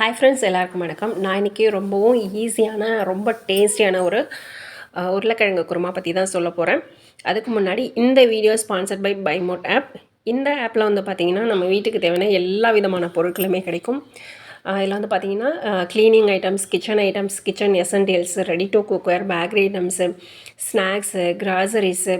Hi friends எல்லாருக்கும் வணக்கம். நான் இன்றைக்கி ரொம்பவும் ஈஸியான ரொம்ப டேஸ்டியான ஒரு உருளைக்கிழங்கு குருமா பற்றி தான் சொல்ல போகிறேன் அதுக்கு முன்னாடி இந்த வீடியோ ஸ்பான்சர்ட் பை பைமோட் ஆப் இந்த ஆப்பில் வந்து பார்த்திங்கன்னா நம்ம வீட்டுக்கு தேவையான எல்லா விதமான பொருட்களுமே கிடைக்கும். இதில் வந்து பார்த்திங்கன்னா cleaning items kitchen items kitchen essentials ready to cookware bakery items snacks groceries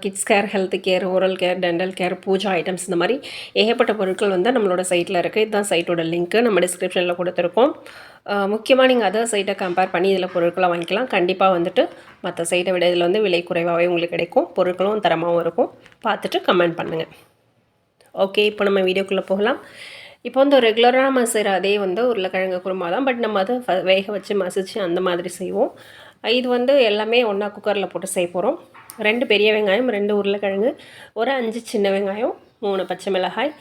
kids care health care oral care dental care puja items இந்த மாதிரி ஏகப்பட்ட பொருட்கள் வந்து நம்மளோட சைட்டில் இருக்குது இதுதான் சைட்டோட லிங்க்கு நம்ம டிஸ்கிரிப்ஷனில் கொடுத்துருக்கோம். முக்கியமாக நீங்கள் அதர் சைட்டை கம்பேர் பண்ணி இதில் பொருட்களை வாங்கிக்கலாம். கண்டிப்பாக வந்துட்டு மற்ற சைட்டை விட இதில் வந்து விலை குறைவாகவே உங்களுக்கு கிடைக்கும். பொருட்களும் தரமாகவும் இருக்கும். பார்த்துட்டு கமெண்ட் பண்ணுங்கள் ஓகே இப்போ நம்ம வீடியோக்குள்ளே போகலாம். இப்போ வந்து ரெகுலராக நம்ம செய்கிற அதே வந்து உருளைக்கிழங்கு குருமா தான் பட் நம்ம அதை ஃப- வேக வச்சு மசிச்சு அந்த மாதிரி செய்வோம். இது வந்து எல்லாமே ஒன்றா குக்கரில் போட்டு செய்ய போகிறோம் ரெண்டு பெரிய வெங்காயம் ரெண்டு உருளைக்கிழங்கு ஒரு அஞ்சு சின்ன வெங்காயம் மூணு பச்சை மிளகாய்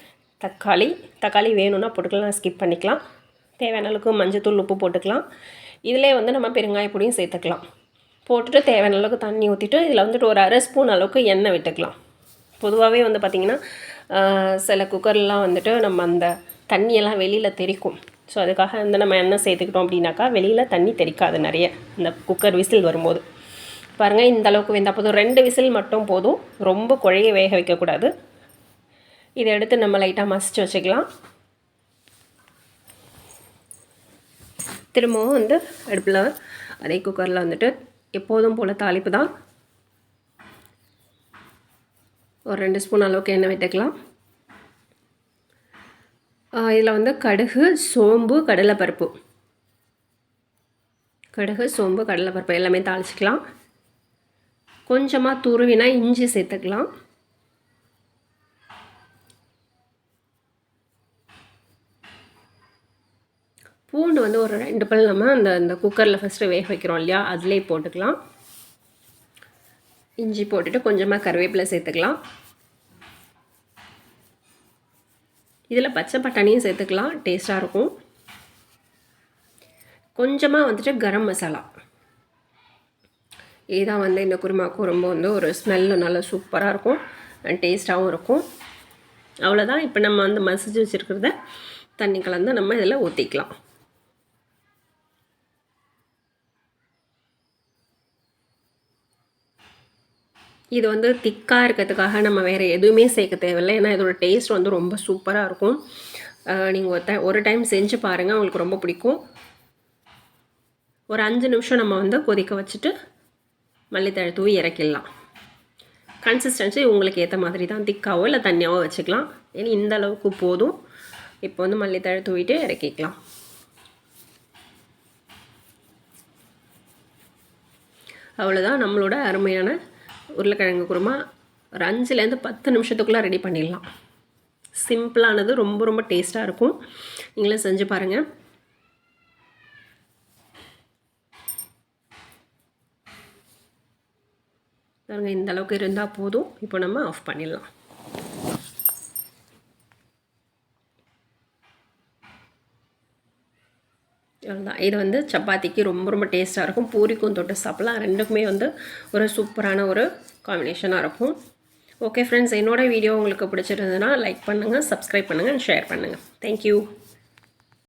தக்காளி. தக்காளி வேணும்னா போட்டுக்கலாம் ஸ்கிப் பண்ணிக்கலாம். தேவையான அளவுக்கு மஞ்சத்தூள் உப்பு போட்டுக்கலாம். இதிலே வந்து நம்ம பெருங்காய பொடியும் சேர்த்துக்கலாம். போட்டுட்டு தேவையான அளவுக்கு தண்ணி ஊற்றிட்டு இதில் வந்துட்டு ஒரு அரை ஸ்பூன் அளவுக்கு எண்ணெய் விட்டுக்கலாம். பொதுவாகவே வந்து பார்த்திங்கன்னா சில குக்கர்லாம் வந்துட்டு நம்ம அந்த தண்ணியெல்லாம் வெளியில் தெரிக்கும். ஸோ அதுக்காக வந்து நம்ம எண்ணெய் சேர்த்துக்கிட்டோம் அப்படின்னாக்கா வெளியில் தண்ணி தெறிக்காது நிறைய. அந்த குக்கர் விசில் வரும்போது. பாருங்கள் இந்த அளவுக்கு வெந்தால் போதும். ரெண்டு விசில் மட்டும் போதும். ரொம்ப குழைய வேக வைக்கக்கூடாது. இதை எடுத்து நம்ம லைட்டாக மசிச்சு வச்சுக்கலாம். திரும்பவும் வந்து அடுப்பில் அதே குக்கரில் வந்துட்டு எப்போதும் போல் தாளிப்பு தான். ஒரு ரெண்டு ஸ்பூன் அளவுக்கு எண்ணெய் விட்டுக்கலாம். இதில் வந்து கடுகு சோம்பு கடலைப்பருப்பு. கடுகு சோம்பு கடலைப்பருப்பு எல்லாமே தாளிச்சிக்கலாம். கொஞ்சமாக துருவினா இஞ்சி சேர்த்துக்கலாம். பூண்டு வந்து ஒரு ரெண்டு பல் நம்ம அந்த அந்த குக்கரில் ஃபஸ்ட்டு வேக வைக்கிறோம் இல்லையா? அதிலே போட்டுக்கலாம். இஞ்சி போட்டுட்டு கொஞ்சமாக கருவேப்பிலை சேர்த்துக்கலாம். இதில் பச்சை பட்டாணியும் சேர்த்துக்கலாம். டேஸ்ட்டாக இருக்கும். கொஞ்சமாக வந்துட்டு கரம் மசாலா. இதுதான் வந்து இந்த குருமாக்கும் ரொம்ப வந்து ஒரு ஸ்மெல்லு நல்லா சூப்பராக இருக்கும். அண்ட் டேஸ்ட்டாகவும் இருக்கும். அவ்வளோதான் இப்போ நம்ம வந்து மசிச்சு வச்சுருக்கிறத தண்ணி கலந்து நம்ம இதில் ஊற்றிக்கலாம் இது வந்து திக்காக இருக்கிறதுக்காக நம்ம வேறு எதுவுமே சேர்க்க தேவையில்லை. ஏன்னா இதோட டேஸ்ட் வந்து ரொம்ப சூப்பராக இருக்கும். நீங்கள் ஒரு டைம் ஒரு டைம் செஞ்சு பாருங்கள் உங்களுக்கு ரொம்ப பிடிக்கும். ஒரு அஞ்சு நிமிஷம் நம்ம வந்து கொதிக்க வச்சுட்டு மல்லித்தழை தூவி இறக்கிடலாம். கன்சிஸ்டன்சி உங்களுக்கு ஏற்ற மாதிரி தான். திக்காவோ இல்லை தண்ணியாவோ வச்சுக்கலாம். ஏன்னா இந்த அளவுக்கு போதும். இப்போ வந்து மல்லித்தழை தூவிட்டு இறக்கிக்கலாம். அவ்வளோதான் நம்மளோட அருமையான உருளைக்கிழங்கு குருமா. ஒரு அஞ்சுலேருந்து பத்து நிமிஷத்துக்குள்ளே ரெடி பண்ணிடலாம். சிம்பிளானது ரொம்ப ரொம்ப டேஸ்ட்டாக இருக்கும். நீங்களும் செஞ்சு பாருங்கள் பாருங்கள் இந்த அளவுக்கு இருந்தால் போதும். இப்போ நம்ம ஆஃப் பண்ணிடலாம். அவ்வளோதான் இது வந்து சப்பாத்திக்கு ரொம்ப ரொம்ப டேஸ்ட்டாக இருக்கும். பூரிக்கும் தொட்டு சாப்பிட்லாம். ரெண்டுக்குமே வந்து ஒரு சூப்பரான ஒரு காம்பினேஷனாக இருக்கும். ஓகே ஃப்ரெண்ட்ஸ் என்னோட வீடியோ உங்களுக்கு பிடிச்சிருந்ததுன்னா லைக் பண்ணுங்கள் சப்ஸ்கிரைப் பண்ணுங்கள் ஷேர் பண்ணுங்கள் தேங்க்யூ